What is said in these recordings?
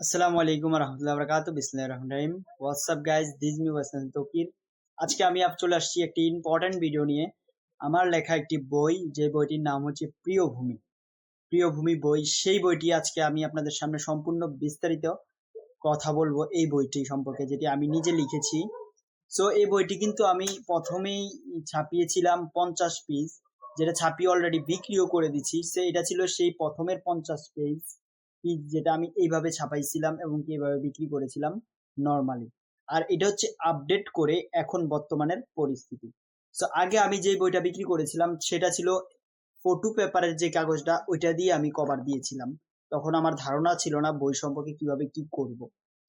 আসসালামু আলাইকুম রহমতুল্লাহ বরকাত বিসমিল্লাহ রহমান রহিম WhatsApp guys this me Wasan Taqir আজকে আমি আপ চলে আসছি একটি ইম্পর্ট্যান্ট ভিডিও নিয়ে। আমার লেখা একটি বই, যে বইটির নাম হচ্ছে প্রিয় ভূমি প্রিয় ভূমি বই, সেই বইটি আজকে আমি আপনাদের সামনে সম্পূর্ণ বিস্তারিত কথা বলব এই বইটি সম্পর্কে, যেটি আমি নিজে লিখেছি। সো এই বইটি কিন্তু আমি প্রথমেই ছাপিয়েছিলাম পঞ্চাশ পিস যেটা ছাপিয়ে অলরেডি বিক্রিও করে দিচ্ছি। সে, এটা ছিল সেই প্রথমের পঞ্চাশ পেজ পিস যেটা আমি এইভাবে ছাপাইছিলাম এবং কি এইভাবে বিক্রি করেছিলাম নর্মালি আর এটা হচ্ছে আপডেট করে এখন বর্তমানের পরিস্থিতি। সো আগে আমি যে বইটা বিক্রি করেছিলাম, সেটা ছিল ফটো পেপারের যে কাগজটা, ওইটা দিয়ে আমি কভার দিয়েছিলাম। তখন আমার ধারণা ছিল না বই সম্পর্কে কীভাবে কি করব।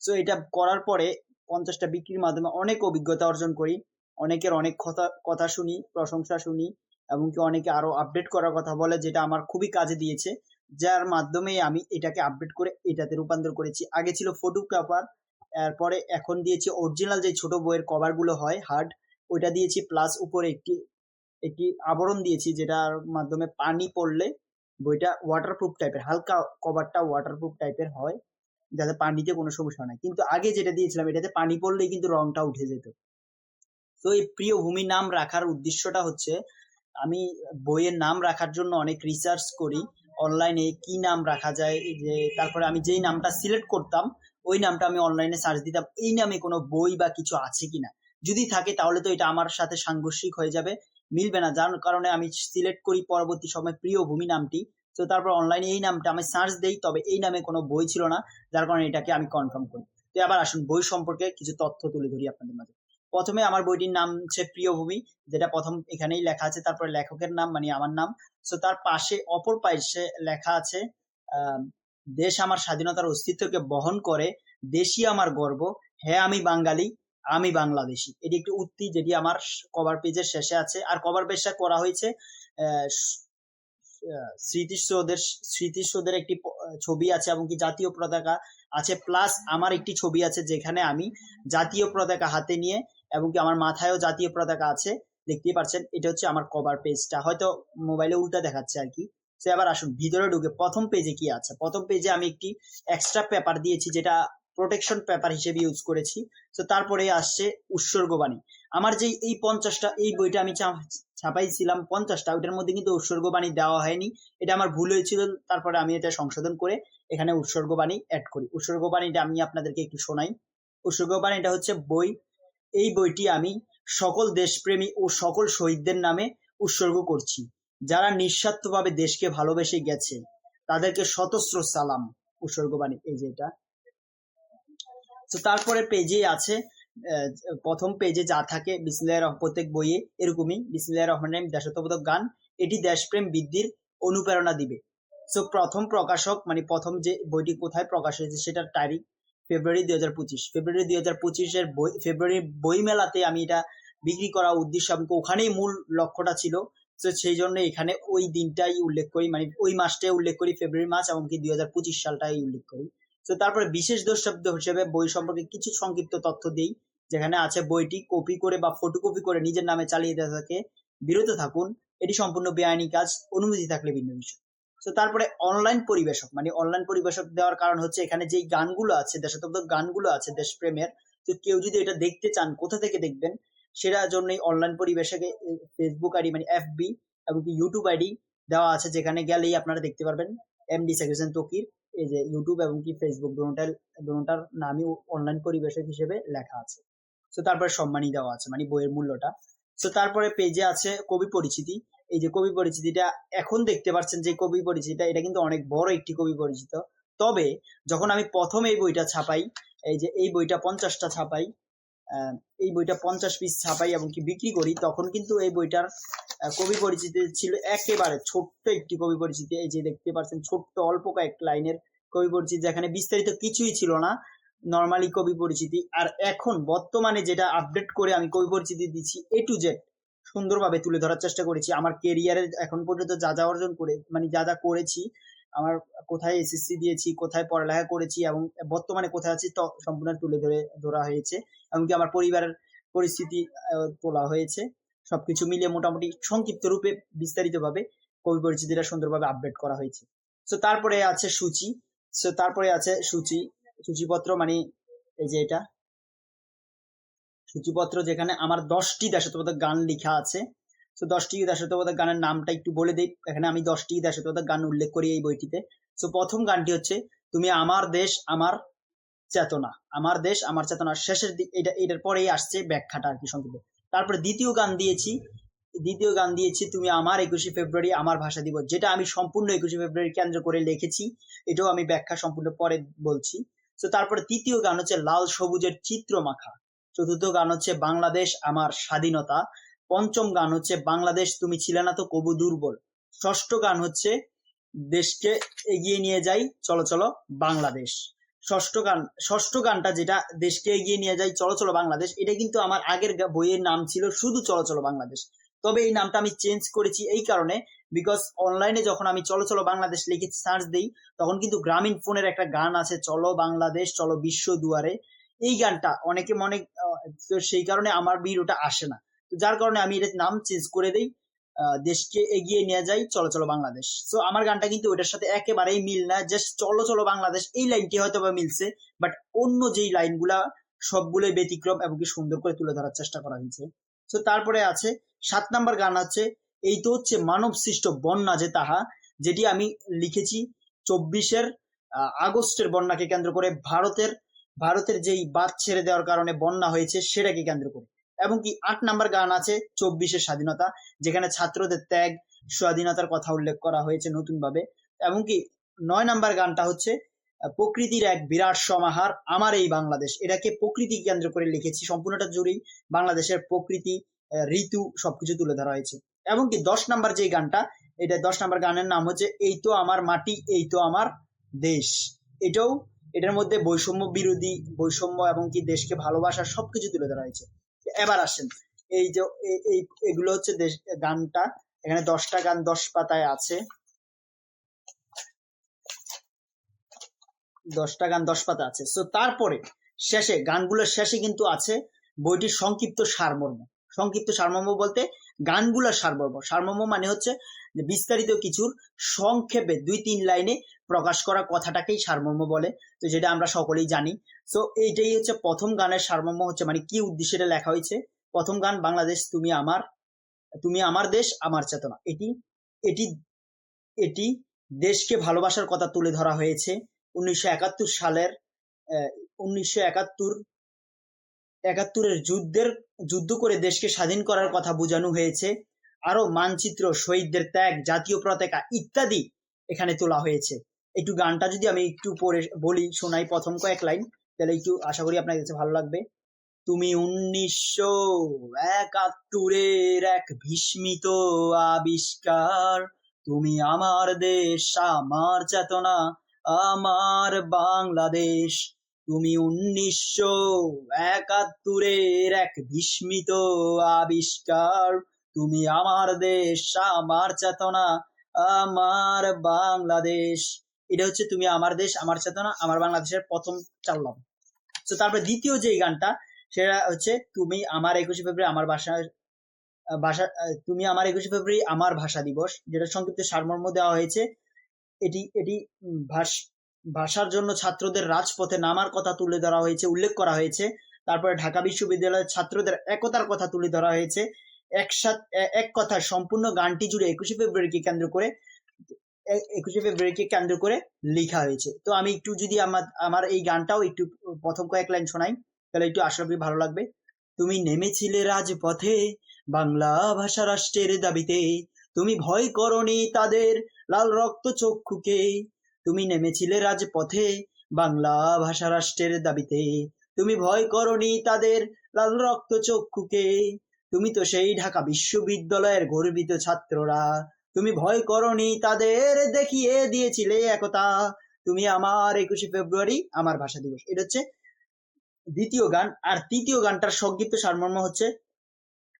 সো এটা করার পরে পঞ্চাশটা বিক্রির মাধ্যমে অনেক অভিজ্ঞতা অর্জন করি। অনেকের অনেক কথা কথা শুনি, প্রশংসা শুনি এমনকি অনেকে আরও আপডেট করার কথা বলে, যেটা আমার খুবই কাজে দিয়েছে। যার মাধ্যমে আমি এটাকে আপডেট করে এটাতে রূপান্তর করেছি। আগে ছিল ফটো পেপার এরপরে এখন দিয়েছি অরিজিনাল যে ছোট বইয়ের কভারগুলো হয় হার্ড ওইটা দিয়েছি প্লাস উপরে একটি একটি আবরণ দিয়েছি যেটার মাধ্যমে পানি পড়লে বইটা ওয়াটারপ্রুফ টাইপের হালকা কভারটা ওয়াটারপ্রুফ টাইপের হয়, যাতে পানিতে কোনো সমস্যা নাই কিন্তু আগে যেটা দিয়েছিলাম, এটাতে পানি পড়লেই কিন্তু রংটা উঠে যেত। তো এই প্রিয় ভূমি নাম রাখার উদ্দেশ্যটা হচ্ছে, আমি বইয়ের নাম রাখার জন্য অনেক রিসার্চ করি। অনলাইনে কি নাম রাখা যায় যে তারপরে আমি যেই নামটা সিলেক্ট করতাম, ওই নামটা আমি অনলাইনে সার্চ দিতাম, এই নামে কোনো বই বা কিছু আছে কিনা? যদি থাকে তাহলে তো এটা আমার সাথে সাংঘর্ষিক হয়ে যাবে, মিলবে না। যার কারণে আমি সিলেক্ট করি পরবর্তী সময় প্রিয় ভূমি নামটি। তো তারপর অনলাইনে এই নামটা আমি সার্চ দেই, তবে এই নামে কোনো বই ছিল না, যার কারণে এটাকে আমি কনফার্ম করি। তো আবার আসুন বই সম্পর্কে কিছু তথ্য তুলে ধরি আপনাদের মাঝে। প্রথমে আমার বইটির নাম হচ্ছে প্রিয় ভূমি যেটা প্রথম এখানেই লেখা আছে, তারপরে লেখকের নাম মানে আমার নাম। সো তার পাশে অপর পাশে লেখা আছে দেশ আমার স্বাধীনতার অস্তিত্বকে বহন করে, দেশই আমার গর্ব হ্যাঁ আমি বাঙালি, আমি বাংলাদেশি। এটি একটি উক্তি যেটি আমার কভার পেজের শেষে আছে। আর কভার পেজটা করা হয়েছে স্মৃতিসৌধের স্মৃতিসৌধের একটি ছবি আছে এবং কি জাতীয় পতাকা আছে প্লাস আমার একটি ছবি আছে যেখানে আমি জাতীয় পতাকা হাতে নিয়ে এবং কি আমার মাথায়ও জাতীয় পতাকা আছে, দেখতেই পাচ্ছেন এটা হচ্ছে আমার কভার পেজটা হয়তো মোবাইলে উল্টা দেখাচ্ছে আর কি। সে আবার আসুন, ভিতরে ঢুকে প্রথম পেজে কি আছে? প্রথম পেজে আমি একটি এক্সট্রা পেপার দিয়েছি, যেটা প্রোটেকশন পেপার হিসেবে ইউজ করেছি। তো তারপরে আসছে উৎসর্গবাণী। আমার যে এই পঞ্চাশটা, এই বইটা আমি ছাপাইছিলাম পঞ্চাশটা, ওইটার মধ্যে কিন্তু উৎসর্গবাণী দেওয়া হয়নি। এটা আমার ভুল হয়েছিল, তারপরে আমি এটা সংশোধন করে এখানে উৎসর্গবাণী অ্যাড করি। উৎসর্গবাণীটা আমি আপনাদেরকে একটু শোনাই। উৎসর্গবাণীটা হচ্ছে বই এই বইটি আমি সকল দেশপ্রেমী ও সকল শহীদদের নামে উৎসর্গ করছি, যারা নিঃস্বার্থভাবে দেশকে ভালোবেসে গেছে। তাদেরকে শতস্র সালাম। উৎসর্গবাণী এই যে এটা। তো তারপরে পেজে আছে প্রথম পেজে যা থাকে বিসমিল্লাহ প্রত্যেক বইয়ে এরকমই বিসমিল্লাহ রহমান রহিম দেশাত্মবোধক গান, এটি দেশপ্রেম বৃদ্ধির অনুপ্রেরণা দিবে। সো প্রথম প্রকাশক মানে প্রথম যে বইটি কোথায় প্রকাশ হয়েছে, সেটার তারিখ ফেব্রুয়ারি দুই হাজার পঁচিশ। ফেব্রুয়ারি দুই হাজার পঁচিশের বই, ফেব্রুয়ারি বই মেলাতে আমি এটা বিক্রি করা উদ্দেশ্য আমাকে ওখানেই মূল লক্ষ্যটা ছিল। তো সেই জন্য এখানে ওই দিনটাই উল্লেখ করি মানে ওই মাসটাই উল্লেখ করি, ফেব্রুয়ারি মাস এমনকি দুই হাজার পঁচিশ সালটাই উল্লেখ করি। তো তারপরে বিশেষ শব্দ হিসেবে বই সম্পর্কে কিছু সংক্ষিপ্ত তথ্য দিই, যেখানে আছে বইটি কপি করে বা ফটোকপি করে নিজের নামে চালিয়ে দেওয়া থাকে। বিরত থাকুন, এটি সম্পূর্ণ বেআইনি কাজ, অনুমতি থাকলে ভিন্ন বিষয়। তো তারপরে অনলাইন পরিবেশক মানে অনলাইন পরিবেশক দেওয়ার কারণ হচ্ছে এখানে যেই গানগুলো আছে দেশাত্মক গানগুলো আছে দেশপ্রেমের, তো কেউ যদি এটা দেখতে চান, কোথা থেকে দেখবেন? সেটার জন্যই অনলাইন পরিবেশকে ফেসবুক আইডি মানে এফবি এবং ইউটিউব আইডি দেওয়া আছে, যেখানে গেলেই আপনারা দেখতে পারবেন এমডি সেকেশন তকির এই যে ইউটিউব এবং কি ফেসবুক দুটার দুটার নামই অনলাইন পরিবেশক হিসেবে লেখা আছে। তো তারপরে সম্মানই দেওয়া আছে মানে বইয়ের মূল্যটা। তো তারপরে পেজে আছে কবি পরিচিতি। এই যে কবি পরিচিতিটা এখন দেখতে পাচ্ছেন যে কবি পরিচিতিটা, এটা কিন্তু অনেক বড় একটি কবি পরিচিত। তবে যখন আমি প্রথম এই বইটা ছাপাই, এই যে এই বইটা পঞ্চাশটা ছাপাই এই বইটা পঞ্চাশ পিস ছাপাই এবং কি বিক্রি করি, তখন কিন্তু এই বইটার কবি পরিচিতি ছিল একেবারে ছোট্ট একটি কবি পরিচিতি। এই যে দেখতে পাচ্ছেন ছোট্ট অল্প কয়েক লাইনের কবি পরিচিতি, যেখানে বিস্তারিত কিছুই ছিল না নর্মালি কবি পরিচিতি। আর এখন বর্তমানে যেটা আপডেট করে আমি কবি পরিচিতি দিচ্ছি এ টু জেড সুন্দরভাবে তুলে ধরার চেষ্টা করেছি। আমার কেরিয়ারের এখন পর্যন্ত যা যা অর্জন করে মানে যা যা করেছি, আমার কোথায় এসএসসি দিয়েছি, কোথায় পড়ালেখা করেছি এবং বর্তমানে কোথায় আছি সম্পূর্ণ তুলে ধরে, ধরা হয়েছে। এমনকি আমার পরিবারের পরিস্থিতি তোলা হয়েছে। সবকিছু মিলিয়ে মোটামুটি সংক্ষিপ্ত রূপে বিস্তারিতভাবে কবি পরিচিতিটা সুন্দরভাবে আপডেট করা হয়েছে। তো তারপরে আছে সূচি। সো তারপরে আছে সূচি। সূচিপত্র মানে এই যে এটা। সূচিপত্র যেখানে আমার দশটি দেশাত্মবোধক গান লেখা আছে। তো দশটি দেশাত্মবোধক গানের নামটা একটু বলে দিই। এখানে আমি দশটি দেশাত্মবোধক গান উল্লেখ করি এই বইটিতে। তো প্রথম গানটি হচ্ছে, তুমি আমার দেশ, আমার চেতনা। আমার দেশ, আমার চেতনা শেষের দিক এটা এটার পরেই আসছে ব্যাখ্যাটা আর কি সংক্ষিপ্ত। তারপরে দ্বিতীয় গান দিয়েছি। দ্বিতীয় গান দিয়েছি, তুমি আমার একুশে ফেব্রুয়ারি, আমার ভাষা দিবস। যেটা আমি সম্পূর্ণ একুশে ফেব্রুয়ারি কেন্দ্র করে লিখেছি, এটাও আমি ব্যাখ্যা সম্পূর্ণ পরে বলছি। তো তারপরে তৃতীয় গান হচ্ছে, লাল সবুজের চিত্র মাখা চতুর্থ গান হচ্ছে বাংলাদেশ আমার স্বাধীনতা। পঞ্চম গান হচ্ছে বাংলাদেশ তুমি ছিলে না তো কবু দুর্বল। ষষ্ঠ গান হচ্ছে দেশকে এগিয়ে নিয়ে যাই, চলো চলো, বাংলাদেশ। ষষ্ঠ গান, ষষ্ঠ গানটা যেটা, দেশকে এগিয়ে নিয়ে যাই, চলো চলো, বাংলাদেশ, এটা কিন্তু আমার আগের বইয়ের নাম ছিল শুধু চলো চলো, বাংলাদেশ। তবে এই নামটা আমি চেঞ্জ করেছি এই কারণে বিকজ অনলাইনে যখন আমি চলো চলো, বাংলাদেশ লিখে সার্চ দিই, তখন কিন্তু গ্রামীণ ফোনের একটা গান আছে, চলো, বাংলাদেশ, চলো, বিশ্ব দুয়ারে। এই গানটা অনেকে মনে তো সেই কারণে আমার বীর ওটা আসে না। তো যার কারণে আমি এটার নাম চেঞ্জ করে দেই দেশকে এগিয়ে নিয়ে যাই, চলো চলো বাংলাদেশ। তো আমার গানটা কিন্তু ওটার সাথে একেবারেই মিল না জাস্ট চলো চলো বাংলাদেশ, এই লাইনটি হয়তো বা মিলছে বাট অন্য যেই লাইনগুলা সবগুলোই ব্যতিক্রম এবং কি সুন্দর করে তুলে ধরার চেষ্টা করা হয়েছে। তো তারপরে আছে, সাত নাম্বার গান আছে, এই তো হচ্ছে মানব সৃষ্ট বন্যা যে তাহা, যেটি আমি লিখেছি চব্বিশের আগস্টের বন্যাকে কেন্দ্র করে ভারতের ভারতের যেই বাদ ছেড়ে দেওয়ার কারণে বন্যা হয়েছে সেটাকে কেন্দ্র করে। এবং কি আট নাম্বার গান আছে, চব্বিশের স্বাধীনতা, যেখানে ছাত্রদের ত্যাগ, স্বাধীনতার কথা উল্লেখ করা হয়েছে নতুন ভাবে এবং কি নয় নাম্বার গানটা হচ্ছে, প্রকৃতির এক বিরাট সমাহার, আমার এই বাংলাদেশ। এটাকে প্রকৃতি কেন্দ্র করে লিখেছি, সম্পূর্ণটা জুড়েই বাংলাদেশের প্রকৃতি ঋতু সবকিছু তুলে ধরা হয়েছে। এবং কি দশ নাম্বার যে গানটা, এটা দশ নাম্বার গানের নাম হচ্ছে, এই তো আমার মাটি, এই তো আমার দেশ। এটাও এটার মধ্যে বৈষম্য বিরোধী, বৈষম্য এবং কি দেশকে ভালোবাসা সবকিছু তুলে ধরা হয়েছে। এবার আসেন, এই যে এই এগুলো হচ্ছে দেশ, গানটা, এখানে দশটা গান দশ পাতায় আছে। দশটা গান দশ পাতা আছে। তো তারপরে, শেষে, গানগুলোর শেষে কিন্তু আছে বইটির সংক্ষিপ্ত সারমর্ম। সংক্ষিপ্ত সারমর্ম বলতে গানগুলোর সারমর্ম। সারমর্ম মানে হচ্ছে বিস্তারিত কিছুর সংক্ষেপে দুই তিন লাইনে প্রকাশ করা কথাটাকেই সারমর্ম বলে, তো যেটা আমরা সকলেই জানি। তো এইটাই হচ্ছে প্রথম গানের সারমর্ম হচ্ছে মানে কি উদ্দেশ্যে এটা লেখা হয়েছে। প্রথম গান, বাংলাদেশ তুমি আমার তুমি আমার দেশ, আমার চেতনা। এটি এটি এটি দেশকে ভালোবাসার কথা তুলে ধরা হয়েছে। উনিশশো একাত্তর সালের উনিশশো একাত্তর একাত্তরের যুদ্ধের, যুদ্ধ করে দেশকে স্বাধীন করার কথা বোঝানো হয়েছে। আরও মানচিত্র, শহীদদের ত্যাগ, জাতীয় পতাকা ইত্যাদি এখানে তোলা হয়েছে। একটু গানটা যদি আমি একটু পড়ে বলি, শোনাই প্রথম কয়েক লাইন, তাহলে একটু আশা করি আপনার কাছে ভালো লাগবে। তুমি উনিশশো একাত্তরের এক ভীষ্মিত আবিষ্কার, তুমি আমার দেশ, আমার চেতনা, আমার বাংলাদেশ তুমি উনিশশো একাত্তরের এক বিস্মিত আবিষ্কার। তুমি আমার দেশ, আমার চেতনা, আমার বাংলাদেশ। এটা হচ্ছে তুমি আমার দেশ, আমার চেতনা, আমার বাংলাদেশের প্রথম চাললাম তো তারপরে দ্বিতীয় যে গানটা, সেটা হচ্ছে তুমি আমার একুশে ফেব্রুয়ারি আমার ভাষার ভাষা তুমি আমার একুশে ফেব্রুয়ারি আমার ভাষা দিবস, যেটা সংক্ষিপ্ত সারমর্ম দেওয়া হয়েছে। এটি এটি ভাষ ভাষার জন্য ছাত্রদের রাজপথে নামার কথা তুলে ধরা হয়েছে, উল্লেখ করা হয়েছে। তারপরে ঢাকা বিশ্ববিদ্যালয়ের ছাত্রদের একতার কথা তুলে ধরা হয়েছে। একসাথ এক কথা সম্পূর্ণ গানটি জুড়ে একুশে ফেব্রুয়ারিকে কেন্দ্র করে একুশে ফেব্রুয়ারিকে কেন্দ্র করে লেখা হয়েছে। তো আমি একটু যদি আমার আমার এই গানটাও একটু প্রথম কয়েক লাইন শোনাই, তাহলে একটু আশা করি ভালো লাগবে। তুমি নেমেছিলে রাজপথে, বাংলা ভাষা রাষ্ট্রের দাবিতে। তুমি ভয় করনি তাদের লাল রক্ত চক্ষুকে। তুমি নেমেছিলে রাজপথে, বাংলা ভাষা রাষ্ট্রের দাবিতে। তুমি ভয় করনি তাদের লাল রক্ত চক্ষুকে। তুমি তো সেই ঢাকা বিশ্ববিদ্যালয়ের গর্বিত ছাত্ররা। তুমি ভয় করনি তাদের দেখিয়ে দিয়েছিলে একতা। তুমি আমার একুশে ফেব্রুয়ারি আমার ভাষা দিবস। এটা হচ্ছে দ্বিতীয় গান। আর তৃতীয় গানটার সংক্ষিপ্ত সারমর্ম হচ্ছে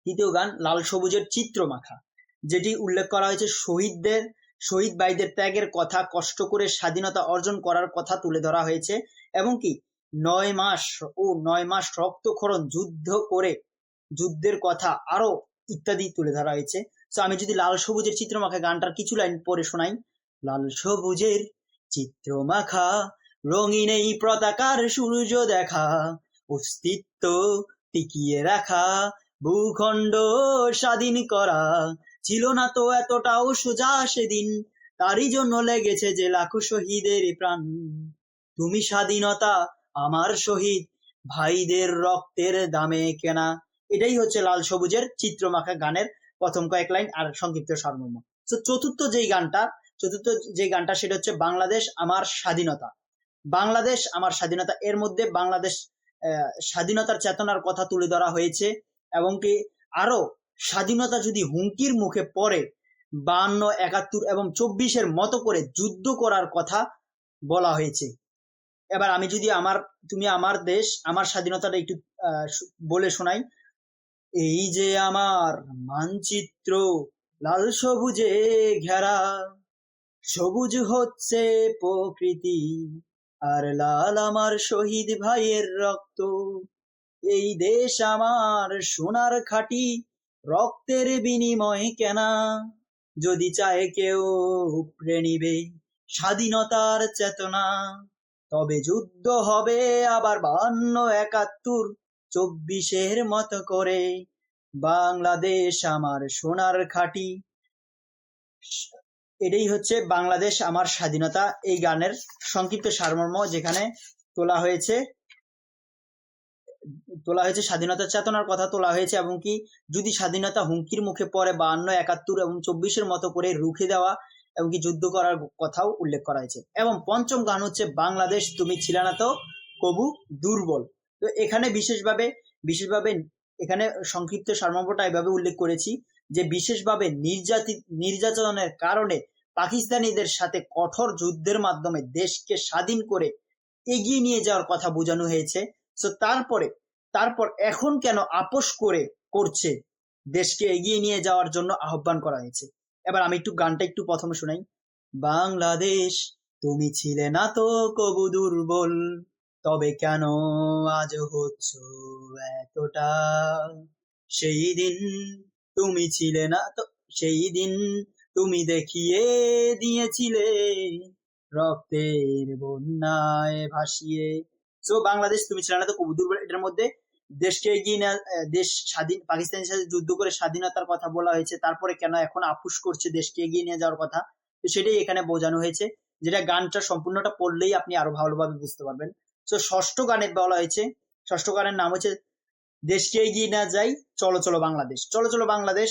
তৃতীয় গান লাল সবুজের চিত্র মাখা যেটি উল্লেখ করা হয়েছে শহীদদের শহীদ ভাইদের ত্যাগের কথা, কষ্ট করে স্বাধীনতা অর্জন করার কথা তুলে ধরা হয়েছে এবং কি নয় মাস ও নয় মাস রক্তক্ষরণ যুদ্ধ করে যুদ্ধের কথা আরও ইত্যাদি তুলে ধরা হয়েছে। তো আমি যদি লাল সবুজের চিত্রমাখা গানটার কিছু লাইন পরে শোনাই। লাল সবুজের চিত্রমাখা, রঙিন এই পতাকার সূর্য দেখা, অস্তিত্ব টিকিয়ে রাখা, ভূখণ্ড স্বাধীন করা ছিল না তো এতটাও সোজা সেদিন। তারই জন্য লেগেছে যে লাখো শহীদের প্রাণ। তুমি স্বাধীনতা, আমার শহীদ, ভাইদের রক্তের দামে কেনা। এটাই হচ্ছে লাল সবুজের চিত্রমাখা গানের প্রথম কয়েক লাইন আর সংক্ষিপ্ত সারমর্ম। তো চতুর্থ যেই গানটা, চতুর্থ যে গানটা সেটা হচ্ছে বাংলাদেশ, আমার স্বাধীনতা। বাংলাদেশ, আমার স্বাধীনতা, এর মধ্যে বাংলাদেশ স্বাধীনতার চেতনার কথা তুলে ধরা হয়েছে। এবং কি আরও স্বাধীনতা যদি হুমকির মুখে পড়ে, বান্ন, একাত্তর এবং চব্বিশের মতো করে যুদ্ধ করার কথা বলা হয়েছে। এবার আমি যদি আমার, তুমি আমার দেশ, আমার স্বাধীনতাটা একটু বলে শোনাই। এই যে আমার মানচিত্র, লাল সবুজে ঘেরা, সবুজ হচ্ছে প্রকৃতি, আর লাল আমার শহীদ ভাইয়ের রক্ত। এই দেশ আমার সোনার খাঁটি রক্তের বিনিময়ে কেনা। যদি চায় কেউ উপড়ে নিবে স্বাধীনতার চেতনা, তবে যুদ্ধ হবে আবার বান্ন একাত্তর চব্বিশের মতো করে। বাংলাদেশ আমার সোনার খাঁটি। এটাই হচ্ছে বাংলাদেশ আমার স্বাধীনতা, এই গানের সংক্ষিপ্ত সারমর্ম যেখানে তোলা হয়েছে। তোলা হয়েছে স্বাধীনতা চেতনার কথা তোলা হয়েছে এবং কি যদি স্বাধীনতা হুমকির মুখে পড়ে বান্ন, একাত্তর এবং চব্বিশের মতো করে রুখে দেওয়া এবং কি যুদ্ধ করার কথাও উল্লেখ করা হয়েছে। এবং পঞ্চম গান হচ্ছে বাংলাদেশ তুমি ছিলে না তো, কবু দুর্বল। তো এখানে বিশেষভাবে বিশেষভাবে এখানে সংক্ষিপ্ত সারমর্মটা এভাবে উল্লেখ করেছি যে বিশেষভাবে নির্যাতিত নির্যাতনের কারণে পাকিস্তানিদের সাথে কঠোর যুদ্ধের মাধ্যমে দেশকে স্বাধীন করে এগিয়ে নিয়ে যাওয়ার কথা বোঝানো হয়েছে। তো তারপরে, তারপর এখন কেন আপোষ করে করছে দেশকে এগিয়ে নিয়ে যাওয়ার জন্য আহ্বান করা হয়েছে? এবার আমি একটু গানটা একটু প্রথমে শোনাই। বাংলাদেশ, তুমি ছিলে না তো কবু দুর্বল, তবে কেন আজ হচ্ছ এতটা? সেই দিন তুমি ছিলে না তো, সেই দিন তুমি দেখিয়ে দিয়েছিলে রক্তের বন্যায় ভাসিয়ে সো বাংলাদেশ, তুমি ছিলে না তো কবু দুর্বল। এটার মধ্যে দেশকে এগিয়ে না দেশ স্বাধীন পাকিস্তানের সাথে যুদ্ধ করে স্বাধীনতার কথা বলা হয়েছে। তারপরে কেন এখন আপুস করছে দেশকে এগিয়ে নিয়ে যাওয়ার কথা? তো সেটাই এখানে বোঝানো হয়েছে, যেটা গানটা সম্পূর্ণটা পড়লেই আপনি আরও ভালোভাবে বুঝতে পারবেন। তো ষষ্ঠ গানে বলা হয়েছে, ষষ্ঠ গানের নাম হচ্ছে, দেশকে এগিয়ে না যাই, চলো চলো বাংলাদেশ। চলো চলো বাংলাদেশ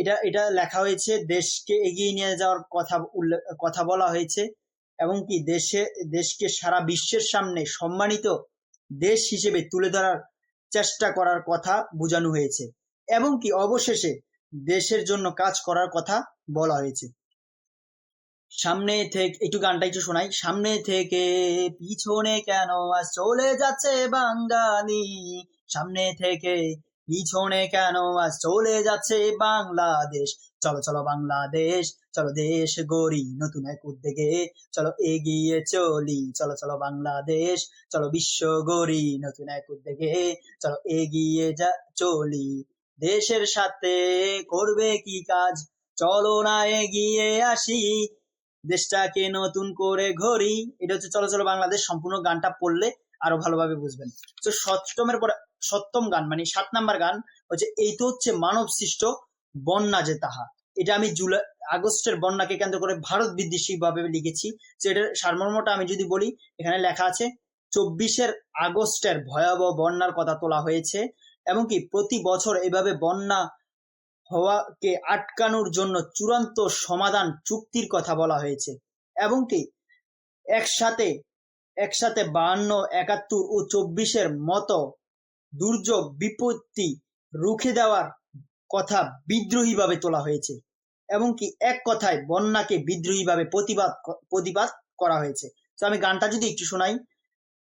এটা এটা লেখা হয়েছে, দেশকে এগিয়ে নিয়ে যাওয়ার কথা কথা বলা হয়েছে। এবং কি দেশে, দেশকে সারা বিশ্বের সামনে সম্মানিত দেশ হিসেবে তুলে ধরার চেষ্টা করার কথা বোঝানো হয়েছে। এবং কি অবশেষে দেশের জন্য কাজ করার কথা বলা হয়েছে। সামনে থেকে, একটু গানটা একটু শোনাই। সামনে থেকে পিছনে কেন চলে যাচ্ছে বাঙালি? সামনে থেকে পিছনে কেন আজ চলে যাচ্ছে বাংলাদেশ? চলো চলো বাংলাদেশ, চলো দেশ গড়ি, নতুন এক উদ্যোগে। চলো এগিয়ে চলি, চলো চলো বাংলাদেশ, চলো বিশ্ব গড়ি, নতুন এক উদ্যোগে। চলো এগিয়ে যা, চলি। দেশের সাথে করবে কি কাজ? চলো না এগিয়ে আসি। দেশটাকে নতুন করে ঘড়ি এটা হচ্ছে চলো চলো বাংলাদেশ সম্পূর্ণ গানটা পড়লে আরও ভালোভাবে বুঝবেন। তো সপ্তমের পরে, সপ্তম গান মানে সাত নাম্বার গান, হচ্ছে এই তো হচ্ছে মানব সৃষ্ট বন্যা যে তাহা। এটা আমি জুলাই, আগস্টের বন্যাকে কেন্দ্র করে ভারত বিদ্বেষী ভাবে লিখেছি এটার সারমর্মটা আমি যদি বলি, এখানে লেখা আছে, চব্বিশের আগস্টের ভয়াবহ বন্যার কথা তোলা হয়েছে, এবং কি প্রতি বছর এভাবে বন্যা হওয়াকে আটকানোর জন্য চূড়ান্ত সমাধান চুক্তির কথা বলা হয়েছে। এবং কি, একসাথে একসাথে বাহান্ন, একাত্তর ও চব্বিশের মতো দুর্যোগ, বিপত্তি রুখে দেওয়ার কথা বিদ্রোহীভাবে তোলা হয়েছে। এবং কি এক কথায় বন্যাকে বিদ্রোহীভাবে প্রতিবাদ প্রতিবাদ করা হয়েছে। তো আমি গানটা যদি একটু শোনাই।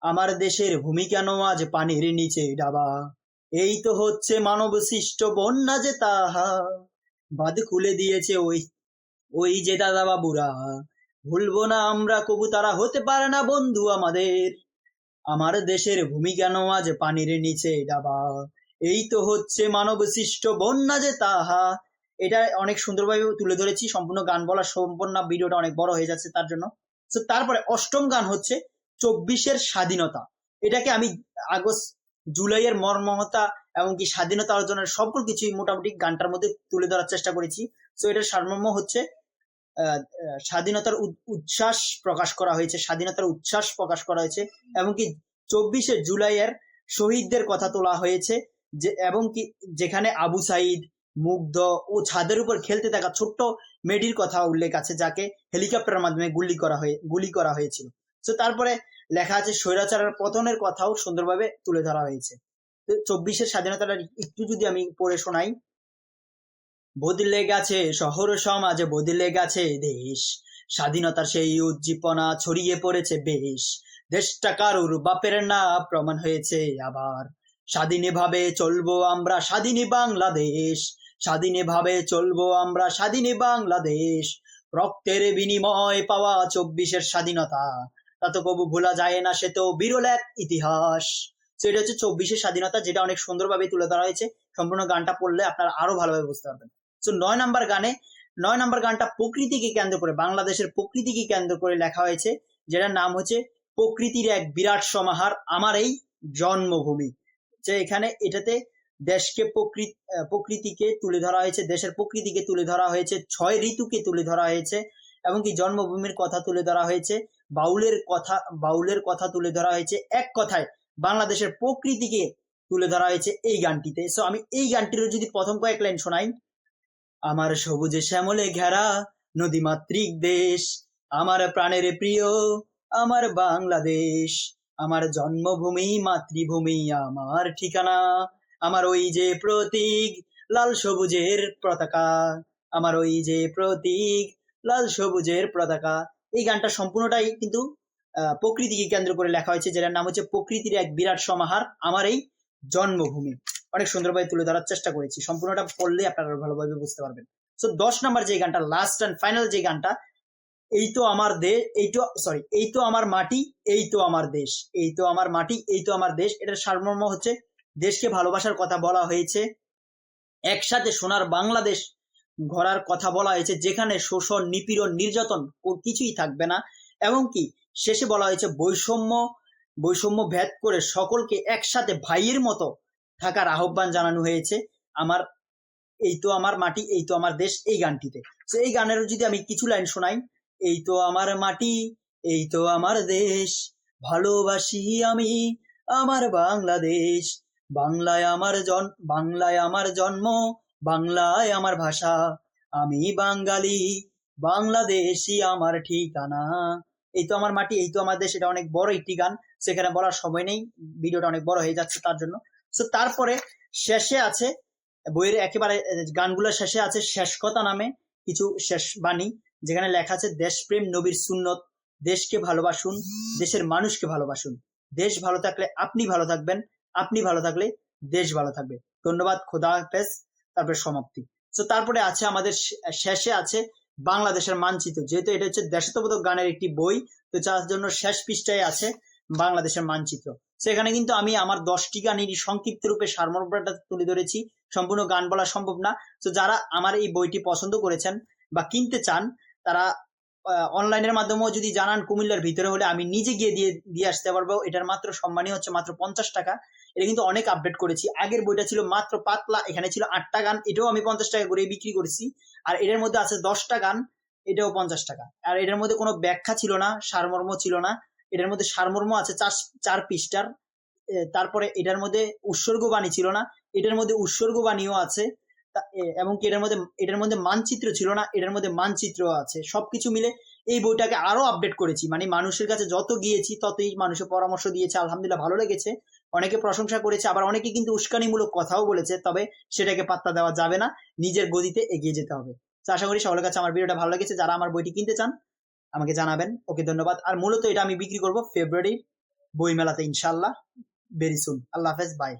আমার দেশের ভূমি কেন আজ পানির নিচে ডাবা, এই তো হচ্ছে মানব সৃষ্ট বন্যা যে তাহা। বাঁধ খুলে দিয়েছে ওই ওই যে দাদা বাবুরা ভুলবো না আমরা, কবু তারা হতে পারে না বন্ধু আমাদের। আমার দেশের ভূমি কেন আজ পানির নিচে ডাবা এই তো হচ্ছে মানব সৃষ্ট বন্যা যে তাহা। এটা অনেক সুন্দরভাবে তুলে ধরেছি, সম্পূর্ণ গান বলা সম্পূর্ণ ভিডিওটা অনেক বড় হয়ে যাচ্ছে তার জন্য। তো তারপরে অষ্টম গান হচ্ছে চব্বিশের স্বাধীনতা। এটাকে আমি আগস্ট, জুলাইয়ের মর্মহতা এমনকি স্বাধীনতা অর্জনের সকল কিছুই মোটামুটি গানটার মধ্যে তুলে ধরার চেষ্টা করেছি। তো এটার সারমর্ম হচ্ছে স্বাধীনতার উচ্ছ্বাস প্রকাশ করা হয়েছে, স্বাধীনতার উচ্ছ্বাস প্রকাশ করা হয়েছে, এমনকি চব্বিশে জুলাইয়ের শহীদদের কথা তোলা হয়েছে, যে এবং কি যেখানে আবু সাইদ, মুগ্ধ ও ছাদের উপর খেলতে থাকা ছোট্ট মেডির কথা উল্লেখ আছে, যাকে হেলিকপ্টারের মাধ্যমে গুলি করা হয়ে, গুলি করা হয়েছিল। তো তারপরে লেখা আছে, স্বৈরাচারের পতনের কথাও সুন্দরভাবে তুলে ধরা হয়েছে। চব্বিশের স্বাধীনতাটা একটু যদি আমি পড়ে শোনাই বদলে গেছে শহর সমাজে, বদলে গেছে দেশ। স্বাধীনতার সেই উজ্জীবনা ছড়িয়ে পড়েছে বেশ। দেশটা কারুর বাপের না, প্রমাণ হয়েছে আবার। স্বাধীনে ভাবে চলবো আমরা স্বাধীনী বাংলাদেশ। স্বাধীনে ভাবে চলবো আমরা স্বাধীনী বাংলাদেশ। রক্তের বিনিময় পাওয়া চব্বিশের স্বাধীনতা। তা তো কবু ভোলা যায় না, সে তো বিরল এক ইতিহাস। সেটা হচ্ছে চব্বিশের স্বাধীনতা, যেটা অনেক সুন্দরভাবে তুলে ধরা হয়েছে। সম্পূর্ণ গানটা পড়লে আপনারা আরও ভালোভাবে বুঝতে পারবেন। তো নয় নাম্বার গানে, নয় নাম্বার গানটা প্রকৃতিকে কেন্দ্র করে, বাংলাদেশের প্রকৃতিকে কেন্দ্র করে লেখা হয়েছে, যেটার নাম হচ্ছে প্রকৃতির এক বিরাট সমাহার, আমার এই জন্মভূমি। যে এখানে এটাতে দেশকে প্রকৃতি প্রকৃতিকে তুলে ধরা হয়েছে, দেশের প্রকৃতিকে তুলে ধরা হয়েছে, ছয় ঋতুকে তুলে ধরা হয়েছে, এমনকি জন্মভূমির কথা তুলে ধরা হয়েছে, বাউলের কথা বাউলের কথা তুলে ধরা হয়েছে, এক কথায় বাংলাদেশের প্রকৃতিকে তুলে ধরা হয়েছে এই গানটিতে। সো আমি এই গানটির যদি প্রথম কয়েক লাইন শোনাই আমার সবুজে শ্যামলে ঘেরা নদীমাতৃক দেশ, আমার প্রাণের প্রিয়, আমার বাংলাদেশ, আমার জন্মভূমি, মাতৃভূমি, আমার ঠিকানা, আমার ওই যে প্রতীক, লাল সবুজের পতাকা, আমার ওই যে প্রতীক, লাল সবুজের পতাকা। এই গানটা সম্পূর্ণটাই কিন্তু প্রকৃতিকে কেন্দ্র করে লেখা হয়েছে, যেটার নাম হচ্ছে প্রকৃতির এক বিরাট সমাহার, আমার এই জন্মভূমি। অনেক সুন্দরভাবে তুলে ধরার চেষ্টা করেছি। সম্পূর্ণটা পড়লে আপনারা ভালোভাবে বুঝতে পারবেন। তো দশ নাম্বার যে গানটা লাস্ট অ্যান্ড ফাইনাল যে গানটা, এই তো আমার দেশ এই তো সরি এই তো আমার মাটি, এই তো আমার দেশ, এই তো আমার মাটি, এই তো আমার দেশ, এটার সারমর্ম হচ্ছে, দেশকে ভালোবাসার কথা বলা হয়েছে, একসাথে সোনার বাংলাদেশ গড়ার কথা বলা হয়েছে, যেখানে শোষণ, নিপীড়ন, নির্যাতন কিছুই থাকবে না, এবং কি, শেষে বলা হয়েছে বৈষম্য বৈষম্য ভেদ করে সকলকে একসাথে ভাইয়ের মতো থাকার আহ্বান জানানো হয়েছে। আমার এই তো আমার মাটি, এই তো আমার দেশ, এই গানটিতে। তো এই গানের যদি আমি কিছু লাইন শোনাই, এই তো আমার মাটি, এই তো আমার দেশ, ভালোবাসি আমি আমার বাংলাদেশ। বাংলায় আমার জন, বাংলায় আমার জন্ম, বাংলায় আমার ভাষা। আমি বাঙালি বাংলাদেশই আমার ঠিকানা। এই তো আমার মাটি, এই তো আমার দেশ, এটা অনেক বড় একটি গান। সেখানে বলার সময় নেই, ভিডিওটা অনেক বড় হয়ে যাচ্ছে তার জন্য। তো তারপরে শেষে আছে বইয়ের একেবারে আহ, গানগুলোর শেষে আছে শেষ কথা নামে কিছু শেষ বাণী যেখানে লেখা আছে দেশপ্রেম নবীর সুন্নত দেশকে ভালোবাসুন দেশের মানুষকে ভালোবাসুন। দেশ ভালো থাকলে আপনি ভালো থাকবেন আপনি ভালো থাকলে দেশ ভালো থাকবে। ধন্যবাদ খোদা হাফেজ। তারপরে সমাপ্তি। তো তারপরে আছে আমাদের শেষে আছে বাংলাদেশের মানচিত্র যেহেতু এটা হচ্ছে দেশাত্মবোধক গানের একটি বই তো যার জন্য শেষ পৃষ্ঠায় আছে বাংলাদেশের মানচিত্র। সেখানে কিন্তু আমি আমার দশটি গানেরই সংক্ষিপ্ত রূপে সারমর্মটা তুলে ধরেছি। সম্পূর্ণ গান বলা সম্ভব না। তো যারা আমার এই বইটি পছন্দ করেছেন বা কিনতে চান, তারা অনলাইনের মাধ্যমেও যদি জানান কুমিল্লার ভিতরে হলে আমি নিজে গিয়ে দিয়ে দিয়ে আসতে পারব। এটার মাত্র সম্মানই হচ্ছে মাত্র পঞ্চাশ টাকা। এটা কিন্তু অনেক আপডেট করেছি। আগের বইটা ছিল মাত্র পাতলা, এখানে ছিল আটটা গান। এটাও আমি পঞ্চাশ টাকা করে বিক্রি করেছি। আর এটার মধ্যে আছে দশটা গান, এটাও পঞ্চাশ টাকা। আর এটার মধ্যে কোনো ব্যাখ্যা ছিল না, সারমর্ম ছিল না। এটার মধ্যে সারমর্ম আছে চার চার পৃষ্ঠার। তারপরে এটার মধ্যে উৎসর্গ বাণী ছিল না, এটার মধ্যে উৎসর্গ বাণীও আছে এবং এটার মধ্যে এটার মধ্যে মানচিত্র ছিল না, এটার মধ্যে মানচিত্র আছে। সবকিছু মিলে এই বইটাকে আরও আপডেট করেছি। মানে মানুষের কাছে যত গিয়েছি, ততই মানুষের পরামর্শ দিয়েছে, আলহামদুলিল্লাহ ভালো লেগেছে। অনেকে প্রশংসা করেছে, আবার অনেকে কিন্তু উস্কানিমূলক কথাও বলেছে, তবে সেটাকে পাত্তা দেওয়া যাবে না, নিজের গদিতে এগিয়ে যেতে হবে। আশা করি সকলের কাছে আমার ভিডিওটা ভালো লেগেছে। যারা আমার বইটি কিনতে চান আমাকে জানাবেন। ওকে, ধন্যবাদ। আর মূলত এটা আমি বিক্রি করব ফেব্রুয়ারির বইমেলাতে ইনশাল্লাহ ভেরি সুন আল্লাহ হাফেজ বাই